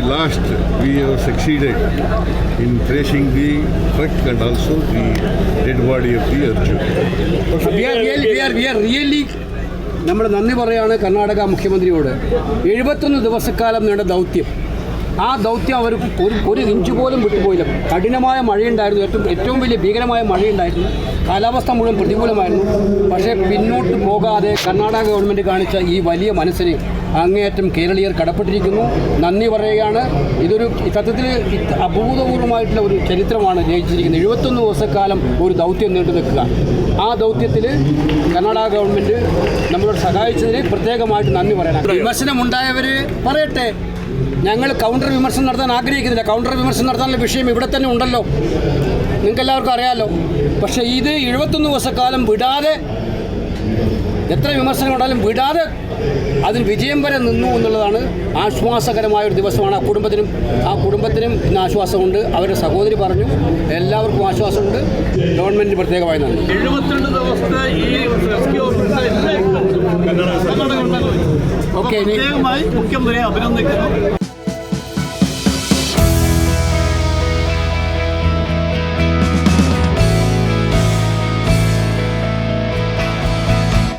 the last, we have succeeded in tracing the truck and also the dead body of the Arjun. We are really, we are, we are really നമ്മൾ നന്ദി പറയാണ് കർണാടക മുഖ്യമന്ത്രിയോട് എഴുപത്തൊന്ന് ദിവസക്കാലം നീണ്ട ദൗത്യം ആ ദൗത്യം അവർ ഒരു ഒരു ഇഞ്ച് പോലും വിട്ടുപോയില്ല. കഠിനമായ മഴയുണ്ടായിരുന്നു. ഏറ്റവും ഏറ്റവും വലിയ ഭീകരമായ മഴയുണ്ടായിരുന്നു. കാലാവസ്ഥ മുഴുവൻ പ്രതികൂലമായിരുന്നു. പക്ഷേ പിന്നോട്ട് പോകാതെ കർണാടക ഗവൺമെന്റ് കാണിച്ച ഈ വലിയ മനസ്സിന് അങ്ങേയറ്റം കേരളീയർ കടപ്പെട്ടിരിക്കുന്നു. നന്ദി പറയുകയാണ്. ഇതൊരു സത്യത്തിൽ അഭൂതപൂർവമായിട്ടുള്ള ഒരു ചരിത്രമാണ് രചിച്ചിരിക്കുന്നത്. എഴുപത്തൊന്ന് ദിവസക്കാലം ഒരു ദൗത്യം നീണ്ടു നിൽക്കുക. ആ ദൗത്യത്തിൽ കർണാടക ഗവൺമെന്റ് നമ്മളോട് സഹായിച്ചതിന് പ്രത്യേകമായിട്ട് നന്ദി പറയണം. വിമർശനമുണ്ടായവർ പറയട്ടെ. ഞങ്ങൾ കൗണ്ടർ വിമർശനം നടത്താൻ ആഗ്രഹിക്കുന്നില്ല. കൗണ്ടർ വിമർശനം നടത്താനുള്ള വിഷയം ഇവിടെ തന്നെ ഉണ്ടല്ലോ. നിങ്ങൾക്ക് എല്ലാവർക്കും അറിയാമല്ലോ പക്ഷേ ഇത് എഴുപത്തൊന്ന് ദിവസക്കാലം വിടാതെ എത്ര വിമർശനം ഉണ്ടാലും വിടാതെ അതിന് വിജയം വരെ നിന്നു എന്നുള്ളതാണ് ആശ്വാസകരമായ ഒരു ദിവസമാണ്. ആ കുടുംബത്തിനും ആ കുടുംബത്തിനും ഇന്ന് ആശ്വാസമുണ്ട്. അവരുടെ സഹോദരി പറഞ്ഞു. എല്ലാവർക്കും ആശ്വാസമുണ്ട്. ഗവൺമെന്റിന് പ്രത്യേകമായി നന്ദി. എഴുപത്തിരണ്ട് ദിവസത്തെ ഈ റെസ്ക്യൂ ഓക്കെ മുഖ്യമന്ത്രിയെ അഭിനന്ദിക്കുന്നു.